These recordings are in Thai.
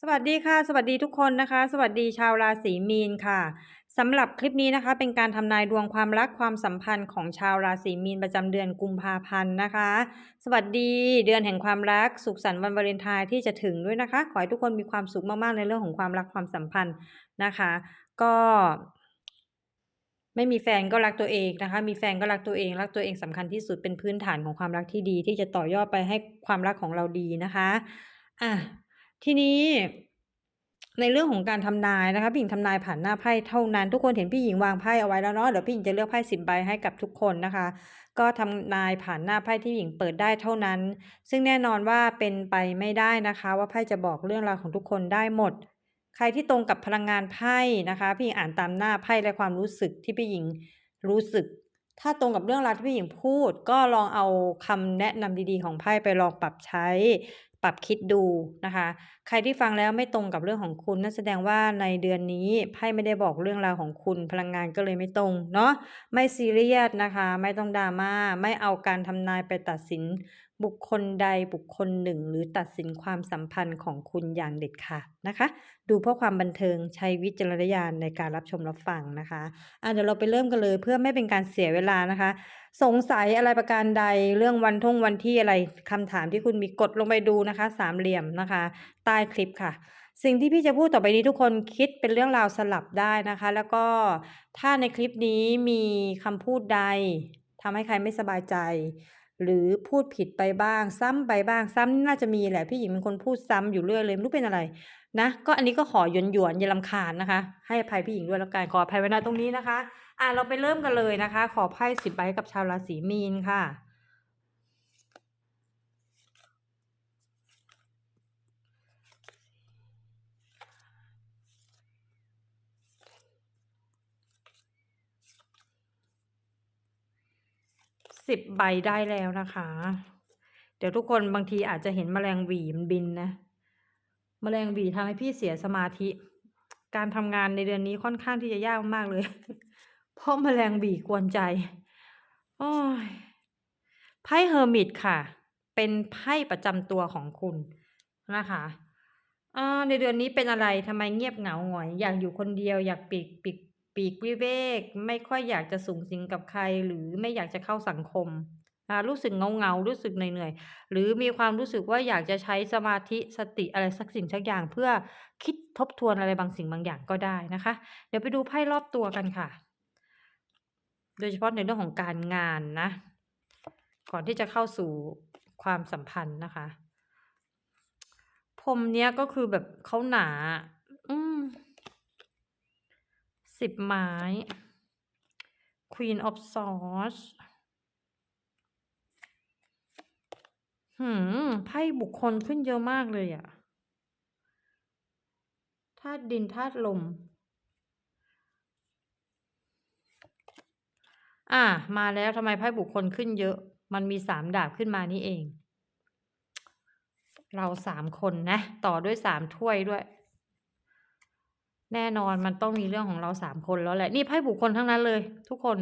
สวัสดีค่ะ สวัสดีทุกคนนะคะ สวัสดีชาวราศีมีนค่ะสำหรับคลิปนี้นะคะ เป็นการทำนายดวงความรักความสัมพันธ์ของชาวราศีมีนประจำเดือนกุมภาพันธ์นะคะ สวัสดีเดือนแห่งความรักสุขสันต์วันวาเลนไทน์ที่จะถึงด้วยนะคะ ขอให้ทุกคนมีความสุขมากๆในเรื่องของความรักความสัมพันธ์นะคะ ก็ไม่มีแฟนก็รักตัวเองนะคะ มีแฟนก็รักตัวเอง รักตัวเองสำคัญที่สุดเป็นพื้นฐานของความรักที่ดี ที่จะต่อยอดไปให้ความรักของเราดีนะคะ อะ ทีนี้ในเรื่องของการทำนายนะคะพี่หญิงทำนายผ่านหน้าไพ่เท่านั้น ทุกคนเห็นพี่หญิงวางไพ่เอาไว้แล้วเนาะเดี๋ยวพี่หญิงจะเลือกไพ่สิบใบให้กับทุกคนนะคะ ก็ทำนายผ่านหน้าไพ่ที่พี่หญิงเปิดได้เท่านั้น ซึ่งแน่นอนว่าเป็นไปไม่ได้นะคะ ว่าไพ่จะบอกเรื่องราวของทุกคนได้หมด ใครที่ตรงกับพลังงานไพ่นะคะ พี่หญิงอ่านตามหน้าไพ่และความรู้สึกที่พี่หญิงรู้สึก ถ้าตรงกับเรื่องราวที่พี่หญิงพูด ก็ลองเอาคำแนะนำดีๆของไพ่ไปลองปรับใช้ ปรับคิดดูนะคะ ใครที่ฟังแล้วไม่ตรงกับเรื่องของคุณนั่นแสดงว่าในเดือนนี้ไพ่ไม่ได้บอกเรื่องราวของคุณพลังงานก็เลยไม่ตรงเนาะไม่ซีเรียสนะคะ ไม่ต้องดราม่าไม่เอาการทำนายไปตัดสินบุคคลใดบุคคลหนึ่ง หรือตัดสินความสัมพันธ์ของคุณอย่างเด็ดขาดนะคะ ดูเพื่อความบันเทิงใช้วิจารณญาณในการรับชมรับฟังนะคะอะเดี๋ยวเราไปเริ่มกันเลยเพื่อไม่เป็นการเสียเวลานะคะ สงสัยอะไรประการใดเรื่องวันท่งวันที่อะไรคำถามที่คุณมีกดลงไปดูนะคะ สามเหลี่ยมนะคะ ใต้คลิปค่ะ สิ่งที่พี่จะพูดต่อไปนี้ทุกคนคิดเป็นเรื่องราวสลับได้นะคะ แล้วก็ถ้าในคลิปนี้มีคำพูดใดทำให้ใครไม่สบายใจ หรือพูดผิดไปบ้าง ซ้ำไปบ้าง ซ้ำน่าจะมีแหละพี่หญิงเป็นคนพูดซ้ำอยู่เรื่อยเลยไม่รู้เป็นอะไรนะก็อันนี้ก็ขอหยวนหยวนอย่าลำคาญนะคะ ให้อภัยพี่หญิงด้วยแล้วกันขออภัยไว้ณตรงนี้นะคะ อะเราไปเริ่มกันเลยนะคะ ขอไพ่สิบใบกับชาวราศีมีนค่ะ สิบใบได้แล้วนะคะ เดี๋ยวทุกคนบางทีอาจจะเห็นแมลงหวีมันบินนะ แมลงหวีทำให้พี่เสียสมาธิ การทำงานในเดือนนี้ค่อนข้างที่จะยากมากเลย เพราะแมลงหวีกวนใจ โอ้ย ไพ่เฮอร์มิตค่ะ เป็นไพ่ประจำตัวของคุณนะคะอ่าในเดือนนี้เป็นอะไรทำไมเงียบเหงาหงอย อยากอยู่คนเดียว อยากปีกปีกปีกวิเวก ไม่ค่อยอยากจะสูงสิงกับใคร หรือไม่อยากจะเข้าสังคมอ่ารู้สึกเงาเงารู้สึกเหนื่อยๆหรือมีความรู้สึกว่าอยากจะใช้สมาธิสติอะไรสักสิ่งสักอย่าง เพื่อคิดทบทวนอะไรบางสิ่งบางอย่างก็ได้นะคะ เดี๋ยวไปดูไพ่รอบตัวกันค่ะ โดยเฉพาะในเรื่องของการงานนะ ก่อนที่จะเข้าสู่ความสัมพันธ์นะคะพรมเนี้ยก็คือแบบเขาหนา อืมสิบไม้ Queen of Swords หืมไพ่บุคคลขึ้นเยอะมากเลยอะธาตุดินธาตุลม อ่า มาแล้วทำไมไพ่บุคคลขึ้นเยอะ มันมีสามดาบขึ้นมานี่เอง เราสามคนนะ ต่อด้วยสามถ้วยด้วย แน่นอนมันต้องมีเรื่องของเราสามคนแล้วแหละ นี่ไพ่บุคคลทั้งนั้นเลย ทุกคน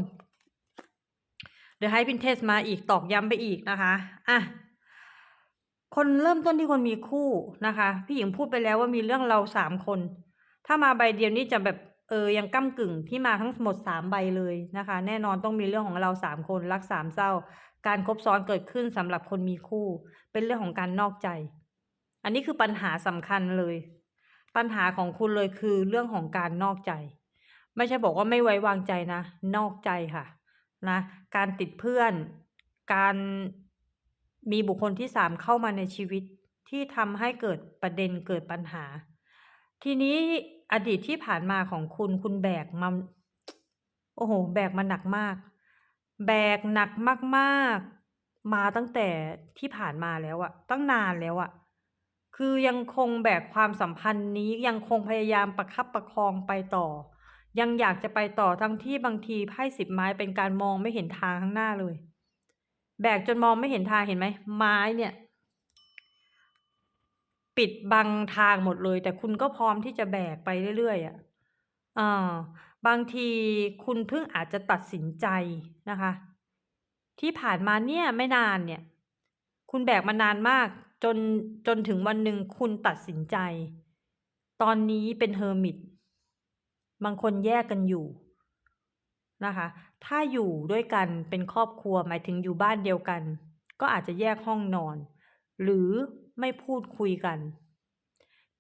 เดี๋ยวให้พินเทสมาอีกตอกย้ำไปอีกนะคะอะคนเริ่มต้นที่คนมีคู่นะคะ พี่หญิงพูดไปแล้วว่ามีเรื่องเราสามคน ถ้ามาใบเดียวนี่จะแบบ เออยังก้ากึ่งที่มาทั้งหมดสามใบเลยนะคะ แน่นอนต้องมีเรื่องของเราสามคนรักสามเศร้า การคบซ้อนเกิดขึ้นสำหรับคนมีคู่ เป็นเรื่องของการนอกใจ อันนี้คือปัญหาสำคัญเลย ปัญหาของคุณเลยคือเรื่องของการนอกใจ ไม่ใช่บอกว่าไม่ไว้วางใจนะ นอกใจค่ะนะการติดเพื่อน การมีบุคคลที่สามเข้ามาในชีวิตที่ทำให้เกิดประเด็นเกิดปัญหา ทีนี้ อดีตที่ผ่านมาของคุณคุณแบกมาโอ้โห แบกมาหนักมาก แบกหนักมากๆ มาตั้งแต่ที่ผ่านมาแล้วอะตั้งนานแล้วอะคือยังคงแบกความสัมพันธ์นี้ยังคงพยายามประคับประคองไปต่อ ยังอยากจะไปต่อทั้งที่บางทีไพ่สิบไม้เป็นการมองไม่เห็นทางข้างหน้าเลย แบกจนมองไม่เห็นทางเห็นไหมไม้เนี่ย ปิดบังทางหมดเลย แต่คุณก็พร้อมที่จะแบกไปเรื่อย ๆ อะอ่าบางทีคุณเพิ่งอาจจะตัดสินใจนะคะ ที่ผ่านมาเนี่ยไม่นานเนี่ย คุณแบกมานานมาก จน จนถึงวันหนึ่งคุณตัดสินใจ ตอนนี้เป็น Hermit บางคนแยกกันอยู่นะคะ ถ้าอยู่ด้วยกันเป็นครอบครัวหมายถึงอยู่บ้านเดียวกัน ก็อาจจะแยกห้องนอน หรือไม่พูดคุยกัน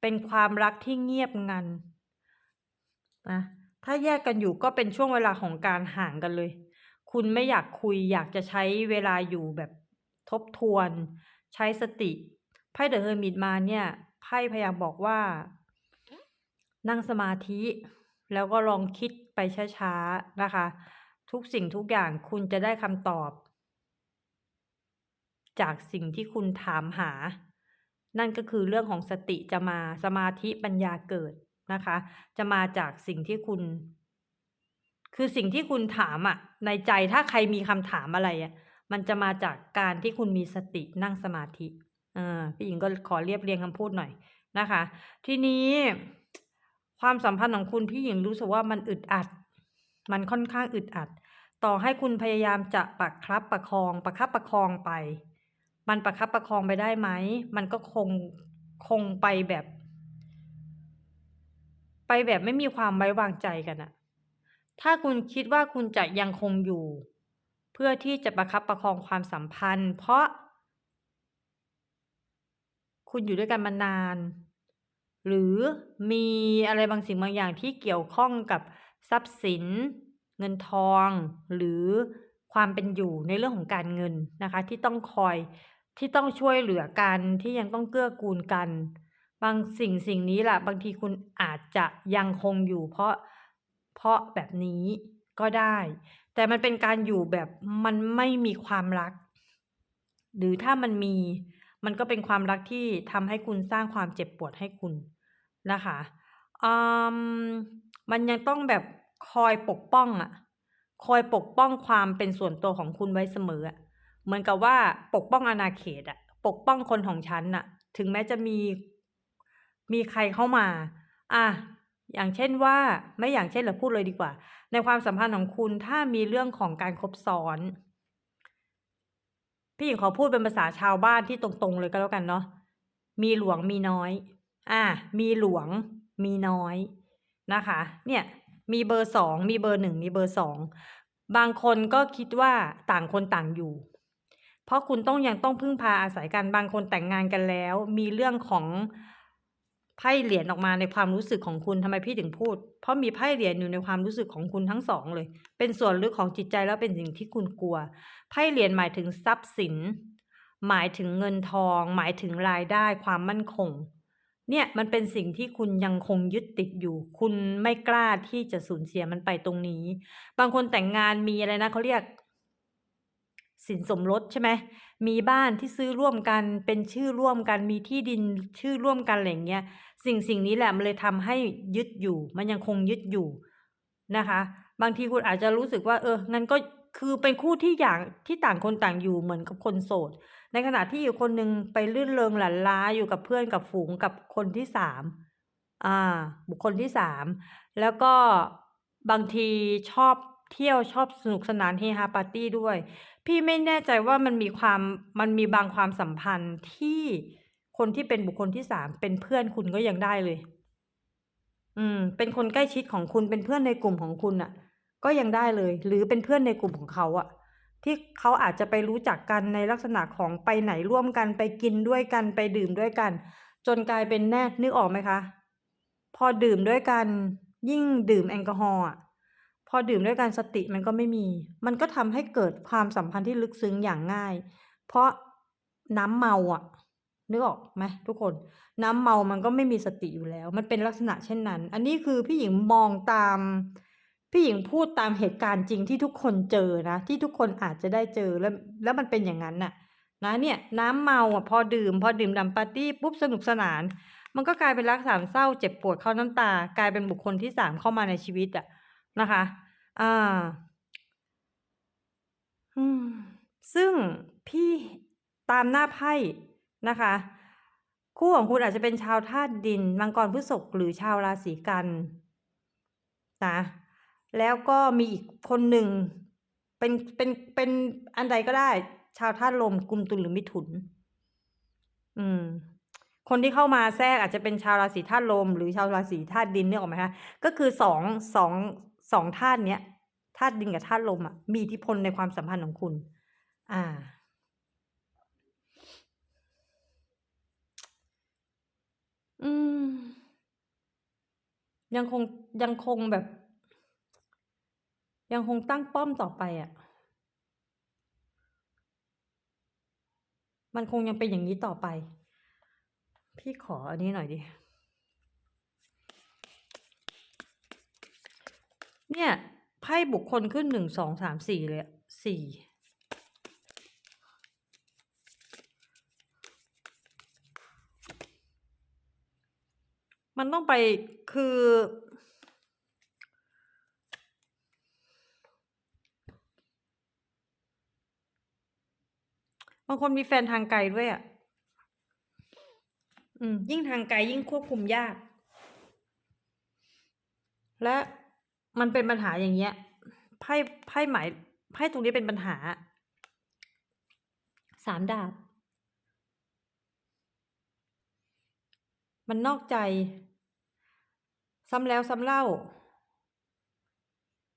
เป็นความรักที่เงียบงันนะถ้าแยกกันอยู่ก็เป็นช่วงเวลาของการห่างกันเลย คุณไม่อยากคุยอยากจะใช้เวลาอยู่แบบทบทวน ใช้สติไพ่ The Hermit มาเนี่ยไพ่พยายามบอกว่า นั่งสมาธิ แล้วก็ลองคิดไปช้าๆนะคะ ทุกสิ่งทุกอย่างคุณจะได้คำตอบ จากสิ่งที่คุณถามหา นั่นก็คือเรื่องของสติจะมาสมาธิปัญญาเกิดนะคะ จะมาจากสิ่งที่คุณ คือสิ่งที่คุณถามอะในใจถ้าใครมีคำถามอะไรอะมันจะมาจากการที่คุณมีสตินั่งสมาธิเออพี่หญิงก็ขอเรียบเรียงคำพูดหน่อยนะคะ ทีนี้ความสัมพันธ์ของคุณพี่หญิงรู้สึกว่ามันอึดอัด มันค่อนข้างอึดอัด ต่อให้คุณพยายามจะประครับประคองประคับประคองไป มันประคับประคองไปได้ไหม มันก็คงคงไปแบบ ไปแบบไม่มีความไว้วางใจกันน่ะถ้าคุณคิดว่าคุณจะยังคงอยู่ เพื่อที่จะประคับประคองความสัมพันธ์ เพราะ คุณอยู่ด้วยกันมานาน หรือมีอะไรบางสิ่งบางอย่างที่เกี่ยวข้องกับทรัพย์สิน เงินทอง หรือความเป็นอยู่ในเรื่องของการเงินนะคะ ที่ต้องคอย ที่ต้องช่วยเหลือกันที่ยังต้องเกื้อกูลกัน บางสิ่งสิ่งนี้แหละบางทีคุณอาจจะยังคงอยู่ เพราะเพราะแบบนี้ก็ได้ แต่มันเป็นการอยู่แบบมันไม่มีความรัก หรือถ้ามันมี มันก็เป็นความรักที่ทำให้คุณสร้างความเจ็บปวดให้คุณนะคะอืมมันยังต้องแบบคอยปกป้องอะคอยปกป้องความเป็นส่วนตัวของคุณไว้เสมออะ เหมือนกับว่าปกป้องอาณาเขตอะปกป้องคนของฉันน่ะถึงแม้จะมีมีใครเข้ามาอาอย่างเช่นว่าไม่อย่างเช่นเหรอพูดเลยดีกว่า ในความสัมพันธ์ของคุณถ้ามีเรื่องของการคบซ้อน พี่หญิงขอพูดเป็นภาษาชาวบ้านที่ตรงๆ เลยก็แล้วกันเนาะมีหลวงมีน้อยอามีหลวงมีน้อยนะคะ เนี่ยมีเบอร์2มีเบอร์1มีเบอร์2บางคนก็คิดว่าต่างคนต่างอยู่ เพราะคุณต้องยังต้องพึ่งพาอาศัยกันบางคนแต่งงานกันแล้ว มีเรื่องของไพ่เหรียญออกมาในความรู้สึกของคุณทำไมพี่ถึงพูด เพราะมีไพ่เหรียญอยู่ในความรู้สึกของคุณทั้ง2เลย เป็นส่วนลึกของจิตใจแล้วเป็นสิ่งที่คุณกลัวไพ่เหรียญหมายถึงทรัพย์สิน หมายถึงเงินทอง หมายถึงรายได้ความมั่นคง เนี่ยมันเป็นสิ่งที่คุณยังคงยึดติดอยู่ คุณไม่กล้าที่จะสูญเสียมันไปตรงนี้ บางคนแต่งงานมีอะไรนะเขาเรียก สินสมรสใช่ไหมมีบ้านที่ซื้อร่วมกันเป็นชื่อร่วมกัน มีที่ดินชื่อร่วมกันอะไรอย่างเงี้ย สิ่งสิ่งนี้แหละมันเลยทำให้ยึดอยู่ มันยังคงยึดอยู่นะคะ บางทีคุณอาจจะรู้สึกว่า เอองั้นก็คือเป็นคู่ที่อย่างที่ต่างคนต่างอยู่เหมือนกับคนโสด ในขณะที่อีกคนหนึ่งไปลื่นเริงหลั่นล้าอยู่กับเพื่อนกับฝูงกับคนที่3อาบุคคลที่3แล้วก็บางทีชอบ เที่ยวชอบสนุกสนานเฮฮาปาร์ตี้ด้วย พี่ไม่แน่ใจว่ามันมีความมันมีบางความสัมพันธ์ที่คนที่เป็นบุคคลที่3เป็นเพื่อนคุณก็ยังได้เลย อืม เป็นคนใกล้ชิดของคุณเป็นเพื่อนในกลุ่มของคุณน่ะ ก็ยังได้เลย หรือเป็นเพื่อนในกลุ่มของเขาอะที่เขาอาจจะไปรู้จักกันในลักษณะของไปไหนร่วมกันไปกินด้วยกันไปดื่มด้วยกัน จนกลายเป็นแน่นึกออกไหมคะ พอดื่มด้วยกัน ยิ่งดื่มแอลกอฮอล์อะ อดื่มด้วยกันสติมันก็ไม่มี มันก็ทำให้เกิดความสัมพันธ์ที่ลึกซึ้งอย่างง่าย เพราะน้ำเมาอะนึกออกไหมทุกคน น้ำเมามันก็ไม่มีสติอยู่แล้ว มันเป็นลักษณะเช่นนั้น อันนี้คือพี่หญิงมองตาม พี่หญิงพูดตามเหตุการณ์จริงที่ทุกคนเจอนะ ที่ทุกคนอาจจะได้เจอแล้ว แล้วมันเป็นอย่างงั้นน่ะ นะเนี่ยน้ำเมาอะพอดื่ม พอดื่มด่ำปาร์ตี้ปุ๊บสนุกสนาน มันก็กลายเป็นรักสามเศร้าเจ็บปวดเข้าน้ำตา กลายเป็นบุคคลที่3เข้ามาในชีวิตอะนะคะ อ่า อืม ซึ่งพี่ตามหน้าไพ่นะคะ คู่ของคุณอาจจะเป็นชาวธาตุดิน มังกรพฤษภหรือชาวราศีกันนะแล้วก็มีอีกคนหนึ่งเป็นเป็นเป็นอันใดก็ได้ ชาวธาตุลมกุมตุลหรือมิถุน อืม คนที่เข้ามาแทรกอาจจะเป็นชาวราศีธาตุลม หรือชาวราศีธาตุดินเนี่ยออกไหมคะก็คือสองสอง สองธาตุเนี้ยธาตุดินกับธาตุลมอะมีอิทธิพลในความสัมพันธ์ของคุณ อ่า อืม ยังคงยังคงแบบ ยังคงตั้งป้อมต่อไปอะ่ะ มันคงยังเป็นอย่างนี้ต่อไป พี่ขออันนี้หน่อยดิ เนี่ยไพ่บุคคลขึ้นหนึ่งสองสามสี่เลยอะสี่มันต้องไปคือ บางคนมีแฟนทางไกลด้วยอะ อืม ยิ่งทางไกลยิ่งควบคุมยาก และ มันเป็นปัญหาอย่างเงี้ยไพ่ไพ่หมายไพ่ตรงนี้เป็นปัญหาสามดาบ มันนอกใจ ซ้ำแล้วซ้ำเล่า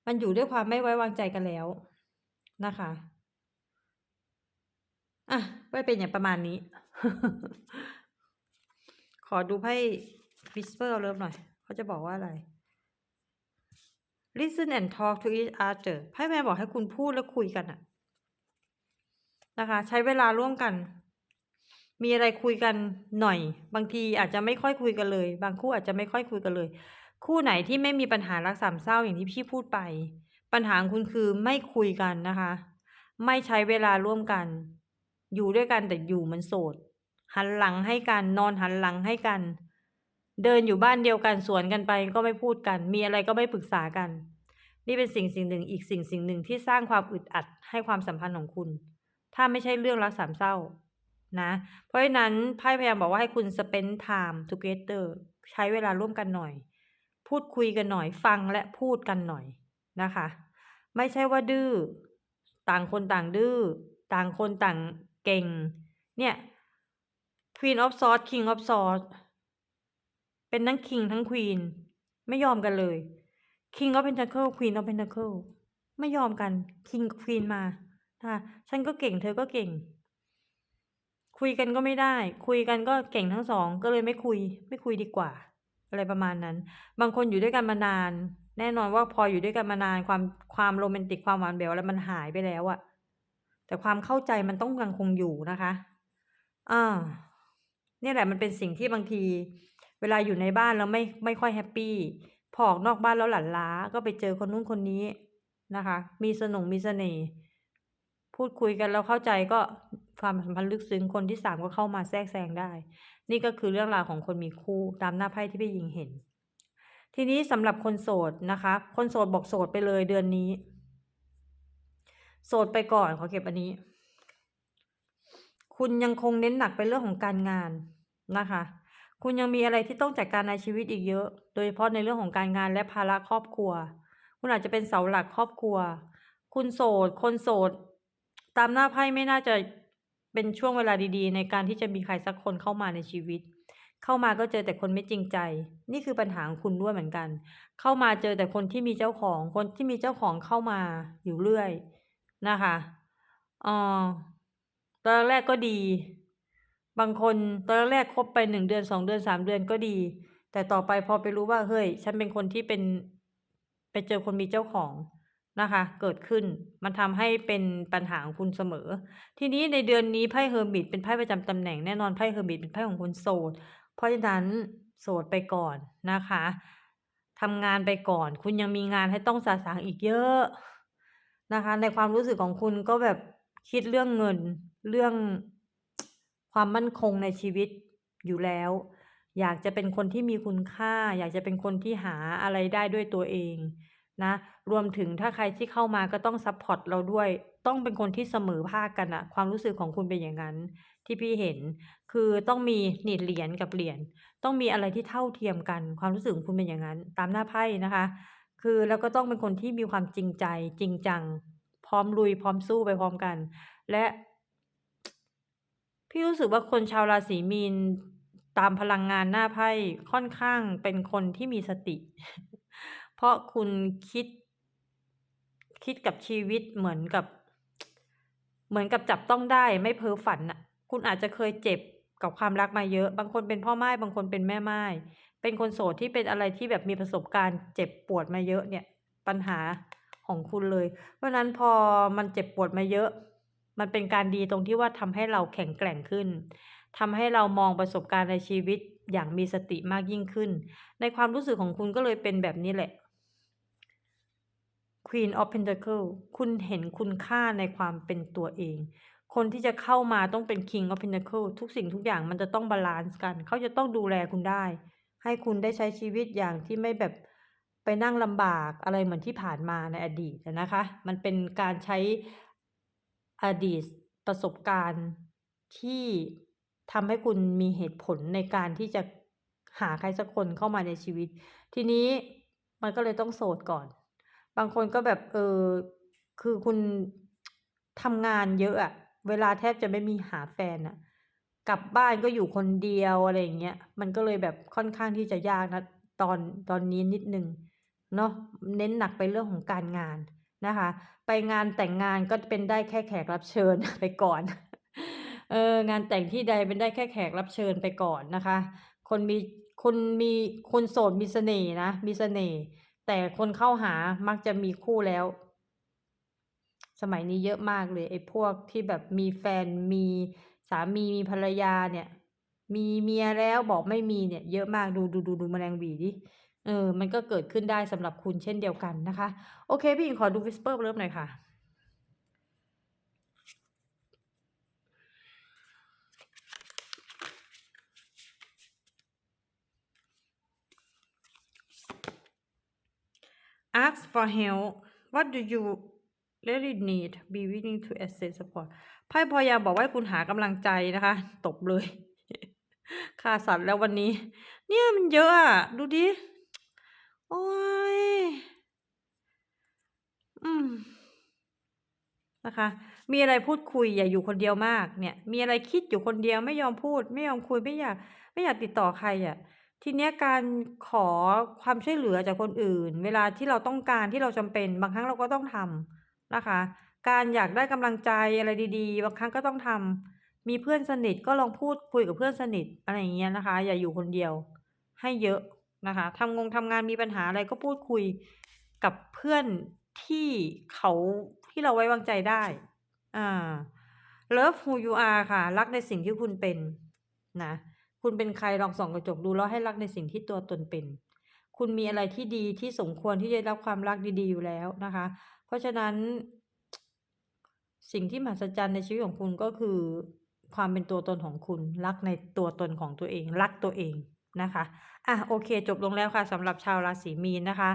มันอยู่ด้วยความไม่ไว้วางใจกันแล้วนะคะอะไว้เป็นอย่างประมาณนี้ ขอดูไพ่ Whisper เริ่มหน่อย เขาจะบอกว่าอะไร Listen and talk to each other ไพ่แม่บอกให้คุณพูดแล้วคุยกันอะนะคะ ใช้เวลาร่วมกัน มีอะไรคุยกันหน่อย บางทีอาจจะไม่ค่อยคุยกันเลย บางคู่อาจจะไม่ค่อยคุยกันเลย คู่ไหนที่ไม่มีปัญหารักสามเศร้าอย่างที่พี่พูดไป ปัญหาคุณคือไม่คุยกันนะคะ ไม่ใช้เวลาร่วมกัน อยู่ด้วยกันแต่อยู่มันโสด หันหลังให้กัน นอนหันหลังให้กัน เดินอยู่บ้านเดียวกันสวนกันไปก็ไม่พูดกัน มีอะไรก็ไม่ปรึกษากัน นี่เป็นสิ่งสิ่งหนึ่งอีกสิ่งสิ่งหนึ่งที่สร้างความอึดอัดให้ความสัมพันธ์ของคุณ ถ้าไม่ใช่เรื่องรักสามเศร้านะ เพราะฉะนั้นไพ่พยายามบอกว่าให้คุณ spend time together ใช้เวลาร่วมกันหน่อย พูดคุยกันหน่อย ฟังและพูดกันหน่อยนะคะ ไม่ใช่ว่าดื้อ ต่างคนต่างดื้อ ต่างคนต่างเก่ง เนี่ย Queen of Swords King of Swords เป็นทั้ง King ทั้ง Queen ไม่ยอมกันเลย King of Pentacle Queen of Pentacle ไม่ยอมกัน King กับ Queen มาค่ะฉันก็เก่งเธอก็เก่ง คุยกันก็ไม่ได้ คุยกันก็เก่งทั้งสอง ก็เลยไม่คุย ไม่คุยดีกว่า อะไรประมาณนั้น บางคนอยู่ด้วยกันมานาน แน่นอนว่าพออยู่ด้วยกันมานานความความโรแมนติกความหวานแหววอะไรมันหายไปแล้วอะแต่ความเข้าใจมันต้องยังคงอยู่นะคะอ่าเนี่ยแหละมันเป็นสิ่งที่บางที เวลาอยู่ในบ้านแล้วไม่ไม่ค่อยแฮปปี้พอออกนอกบ้านแล้วหลั่นล้าก็ไปเจอคนนู้นคนนี้นะคะ มีสนุงมีเสน่ห์พูดคุยกันแล้วเข้าใจก็ความสัมพันธ์ลึกซึ้งคนที่สามก็เข้ามาแทรกแซงได้ นี่ก็คือเรื่องราวของคนมีคู่ตามหน้าไพ่ที่พี่ยิงเห็น ทีนี้สำหรับคนโสดนะคะ คนโสดบอกโสดไปเลยเดือนนี้ โสดไปก่อนขอเก็บอันนี้ คุณยังคงเน้นหนักไปเรื่องของการงานนะคะ คุณยังมีอะไรที่ต้องจัดการในชีวิตอีกเยอะ โดยเฉพาะในเรื่องของการงานและภาระครอบครัว คุณอาจจะเป็นเสาหลักครอบครัว คุณโสด คนโสด ตามหน้าไพ่ไม่น่าจะเป็นช่วงเวลาดีๆ ในการที่จะมีใครสักคนเข้ามาในชีวิต เข้ามาก็เจอแต่คนไม่จริงใจ นี่คือปัญหาของคุณด้วยเหมือนกัน เข้ามาเจอแต่คนที่มีเจ้าของ คนที่มีเจ้าของเข้ามาอยู่เรื่อยนะคะอ๋อตอนแรกก็ดี บางคนตอนแรกคบไปหนึ่งเดือนสองเดือนสามเดือนก็ดี แต่ต่อไปพอไปรู้ว่าเฮ้ย ฉันเป็นคนที่เป็น ไปเจอคนมีเจ้าของนะคะ เกิดขึ้นมันทำให้เป็นปัญหาของคุณเสมอ ทีนี้ในเดือนนี้ไพ่เฮอร์มิตเป็นไพ่ประจำตำแหน่งแน่นอนไพ่เฮอร์มิตเป็นไพ่ของคนโสด เพราะฉะนั้นโสดไปก่อนนะคะทำงานไปก่อน คุณยังมีงานให้ต้องสาสางอีกเยอะนะคะ ในความรู้สึกของคุณก็แบบคิดเรื่องเงินเรื่อง ความมั่นคงในชีวิตอยู่แล้ว อยากจะเป็นคนที่มีคุณค่า อยากจะเป็นคนที่หาอะไรได้ด้วยตัวเองนะรวมถึงถ้าใครที่เข้ามาก็ต้องซัพพอร์ตเราด้วย ต้องเป็นคนที่เสมอภาคกันอะความรู้สึกของคุณเป็นอย่างนั้น ที่พี่เห็น คือต้องมีหนีดเหรียญกับเหรียญต้องมีอะไรที่เท่าเทียมกัน ความรู้สึกของคุณเป็นอย่างนั้น ตามหน้าไพ่นะคะ คือแล้วก็ต้องเป็นคนที่มีความจริงใจจริงจัง พร้อมลุยพร้อมสู้ไปพร้อมกัน และ พี่รู้สึกว่าคนชาวราศีมีนตามพลังงานหน้าไพ่ค่อนข้างเป็นคนที่มีสติ เพราะคุณคิด คิดกับชีวิตเหมือนกับ เหมือนกับจับต้องได้ไม่เพ้อฝันน่ะคุณอาจจะเคยเจ็บกับความรักมาเยอะ บางคนเป็นพ่อม่ายบางคนเป็นแม่ม่ายเป็นคนโสดที่เป็นอะไรที่แบบมีประสบการณ์เจ็บปวดมาเยอะเนี่ย ปัญหาของคุณเลย เพราะนั้นพอมันเจ็บปวดมาเยอะ มันเป็นการดีตรงที่ว่าทำให้เราแข็งแกร่งขึ้นทำให้เรามองประสบการณ์ในชีวิตอย่างมีสติมากยิ่งขึ้น ในความรู้สึกของคุณก็เลยเป็นแบบนี้แหละ Queen of Pentacle คุณเห็นคุณค่าในความเป็นตัวเอง คนที่จะเข้ามาต้องเป็น King of Pentacle ทุกสิ่งทุกอย่างมันจะต้องบาลานซ์กัน เขาจะต้องดูแลคุณได้ ให้คุณได้ใช้ชีวิตอย่างที่ไม่แบบไปนั่งลำบากอะไรเหมือนที่ผ่านมาในอดีตนะคะ มันเป็นการใช้ อดีตประสบการณ์ที่ทำให้คุณมีเหตุผลในการที่จะหาใครสักคนเข้ามาในชีวิต ทีนี้มันก็เลยต้องโสดก่อน บางคนก็แบบเออคือคุณทำงานเยอะอะเวลาแทบจะไม่มีหาแฟนน่ะกลับบ้านก็อยู่คนเดียวอะไรอย่างเงี้ยมันก็เลยแบบค่อนข้างที่จะยากนะตอนตอนนี้นิดนึงเนาะเน้นหนักไปเรื่องของการงาน นะคะ ไปงานแต่งงานก็เป็นได้แค่แขกรับเชิญไปก่อน เอองานแต่งที่ใดเป็นได้แค่แขกรับเชิญไปก่อนนะคะ คนมีคนมีคนโสดมีเสน่ห์นะมีเสน่ห์แต่คนเข้าหามักจะมีคู่แล้ว สมัยนี้เยอะมากเลยไอ้พวกที่แบบมีแฟนมีสามีมีภรรยาเนี่ย มีเมียแล้วบอกไม่มีเนี่ย เยอะมากดูดูดูดูแมลงหวี่สิ เออ มันก็เกิดขึ้นได้สำหรับคุณเช่นเดียวกันนะคะ โอเค พี่หญิงขอดู Whisper Love หน่อยค่ะ Ask for help what do you really need be willing to accept support ไพ่พยายาบอกว่าคุณหากำลังใจนะคะ ตบเลยฆ่าสัตว์แล้ววันนี้ เนี่ยมันเยอะอะดูดิ โอ๊ยอืม นะคะ มีอะไรพูดคุยอย่าอยู่คนเดียวมาก เนี่ย มีอะไรคิดอยู่คนเดียวไม่ยอมพูด ไม่ยอมคุยไม่อยาก ไม่อยากติดต่อใครอะทีเนี้ยการขอความช่วยเหลือจากคนอื่น เวลาที่เราต้องการที่เราจำเป็นบางครั้งเราก็ต้องทำนะคะ การอยากได้กำลังใจอะไรดี ๆ บางครั้งก็ต้องทำมีเพื่อนสนิทก็ลองพูดคุยกับเพื่อนสนิทอะไรอย่างเงี้ยนะคะ อย่าอยู่คนเดียว ให้เยอะ นะคะทำงงทำงานมีปัญหาอะไรก็พูดคุยกับเพื่อนที่เขาที่เราไว้วางใจได้อา Love who you are ค่ะ รักในสิ่งที่คุณเป็นนะ คุณเป็นใครลองส่องกระจกดูแล้วให้รักในสิ่งที่ตัวตนเป็น คุณมีอะไรที่ดีที่สมควรที่จะได้รับความรักดีๆอยู่แล้วนะคะ เพราะฉะนั้น สิ่งที่มหัศจรรย์ในชีวิตของคุณก็คือ ความเป็นตัวตนของคุณ รักในตัวตนของตัวเอง รักตัวเอง นะคะอะโอเค จบลงแล้วค่ะสำหรับชาวราศีมีนนะคะ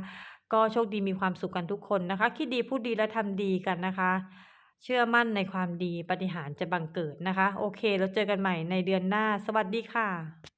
ก็โชคดีมีความสุขกันทุกคนนะคะ คิดดีพูดดีและทำดีกันนะคะ เชื่อมั่นในความดีปฏิหารย์จะบังเกิดนะคะ โอเค แล้วเจอกันใหม่ในเดือนหน้า สวัสดีค่ะ